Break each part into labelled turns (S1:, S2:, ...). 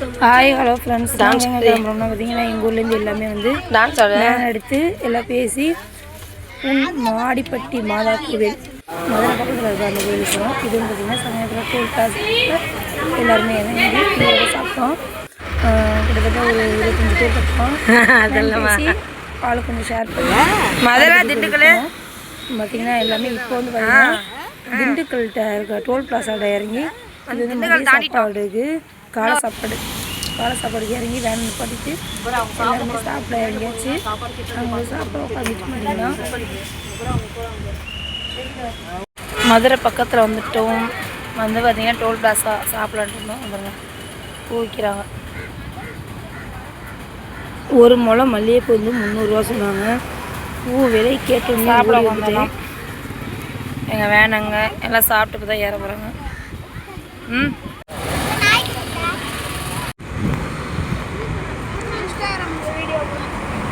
S1: Hi hello friends dance கிளம்புறோம்னா பார்த்தீங்கன்னா எங்கள் ஊர்லேருந்து எல்லாமே வந்து
S2: டான்ஸ்
S1: எடுத்து எல்லாம் பேசி மாடிப்பட்டி மாதா கோவில். மதுரை பக்கத்தில் இருக்க அந்த கோயிலுக்கு போனோம் இது வந்து பார்த்திங்கன்னா சமயத்தில் டோல் காசு எல்லாருமே இதோட சாப்பிட்டோம். கிட்டத்தட்ட ஒரு இருபத்தஞ்சி பேர் பக்கம்
S2: அதெல்லாம்
S1: ஆளு கொஞ்சம் ஷேர் பண்ணி
S2: மதுரை திண்டுக்கல்?
S1: பார்த்தீங்கன்னா எல்லாமே இப்போ வந்து பார்த்தீங்கன்னா திண்டுக்கல்கிட்ட இருக்க டோல் பிளாசாட இறங்கி அது வந்து மதிய சாப்பாடுக்கு காலை சாப்பாடு. காலை சாப்பாடுக்கு இறங்கி வேன் நிப்பாட்டிட்டு எல்லாருமே சாப்பிட இறங்கியாச்சு. அவங்க சாப்பிட உட்காந்துட்டு பார்த்தீங்கன்னா மதுரை பக்கத்தில் வந்துட்டோம் வந்து பார்த்தீங்கன்னா டோல் பிளாஸா சாப்பிடலான்ட்டு இருந்தோம். வந்துருங்க பூ விற்கிறாங்க ஒரு முளம் மல்லிகைப்பூ வந்து முந்நூறுரூவா சொன்னாங்க. பூ விலை கேட்டு சாப்பிட வந்துட்டேன் எங்கள் வேணாங்க எல்லாம் சாப்பிட்டு தான் ஏற போகிறாங்க ம் ஆ ஆ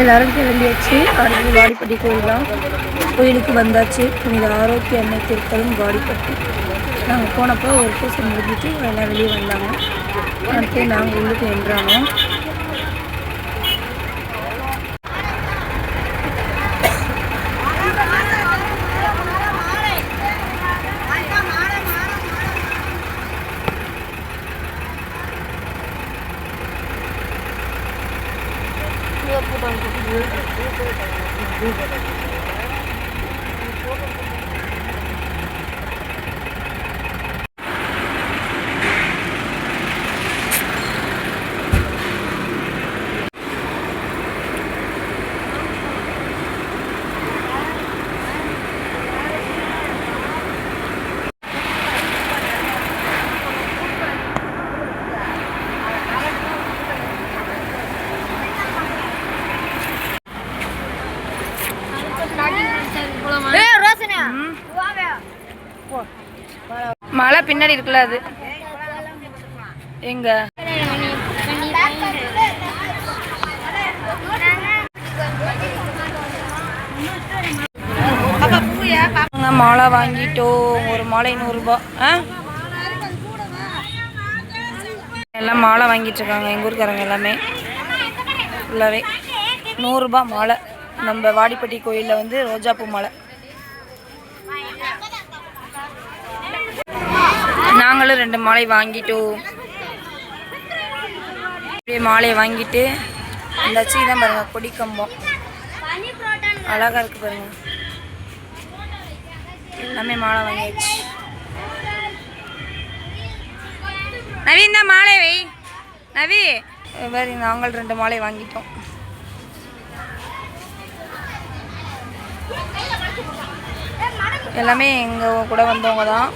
S1: எல்லாரும் கிளம்பியாச்சு. அடுத்து வாடிப்பட்டி கோயில் தான் கோயிலுக்கு வந்தாச்சு. புனித ஆரோக்கிய அன்னை திருத்தலும் வாடிப்பட்டி. நாங்கள் போனப்போ ஒரு பூசை முடிஞ்சிட்டு எல்லாம் வெளியே வந்தாங்க. அடுத்து நாங்கள் உள்ளுக்கு என்றாங்க Thank you. மழை பின்னாடி இருக்குல்ல அது. எங்க? மாலை வாங்கிட்டோம். ஒரு மாலை நூறுரூபா ஆ? எல்லாம் மாலை வாங்கிட்டு இருக்காங்க. எங்கள் ஊருக்காரங்க எல்லாமே. ஃபுல்லாகவே நூறுரூபா மாலை. நம்ம வாடிப்பட்டி கோயிலில் வந்து ரோஜாப்பூ மாலை. நாங்களும் ரெண்டு மாலை வாங்கிட்டோம் அப்படியே மாலையை வாங்கிட்டு இந்த அச்சி தான் பாருங்க கொடி கம்பம். அழகா இருக்கு பாருங்க. எல்லாமே மாலை வாங்கியாச்சு. நவீன் தான் மாலை வை. நவி. வேறு நாங்கள் ரெண்டு மாலை வாங்கிட்டோம். எல்லாமே எங்கள் கூட வந்தவங்க தான்.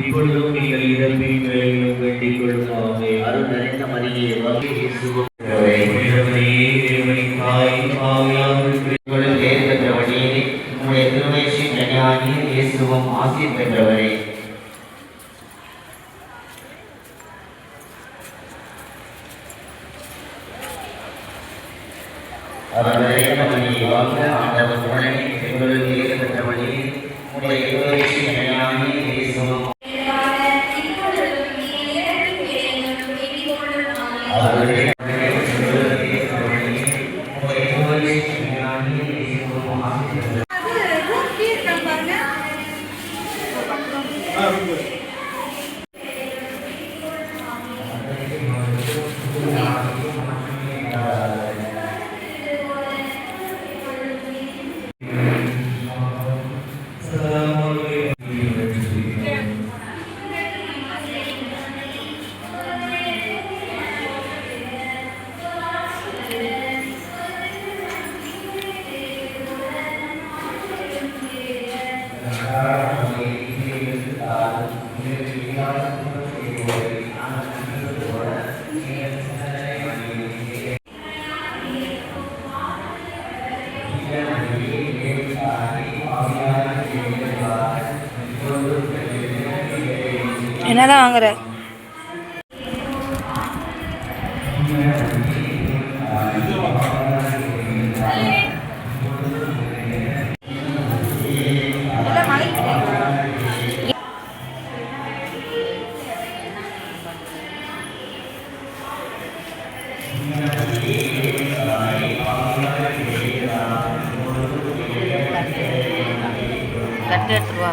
S3: இப்பொழுதும் நீங்கள் இறப்பின் வேலையிலும் வேண்டிக் கொள்ளுமாவே
S4: அருள் நிறைந்த மரியே வாழ்க இயேசுவும்
S3: புனிதமரியே, இறைவனின் தாய், ஆவியானவருக்கு
S4: உங்களுள் உம்முடைய திருவயசின் கன்னியாகி இயேசுவும் ஆசீர் பெற்றவரே California. I'm என்னதான் வாங்குற?
S5: கட்டு எடுத்துருவா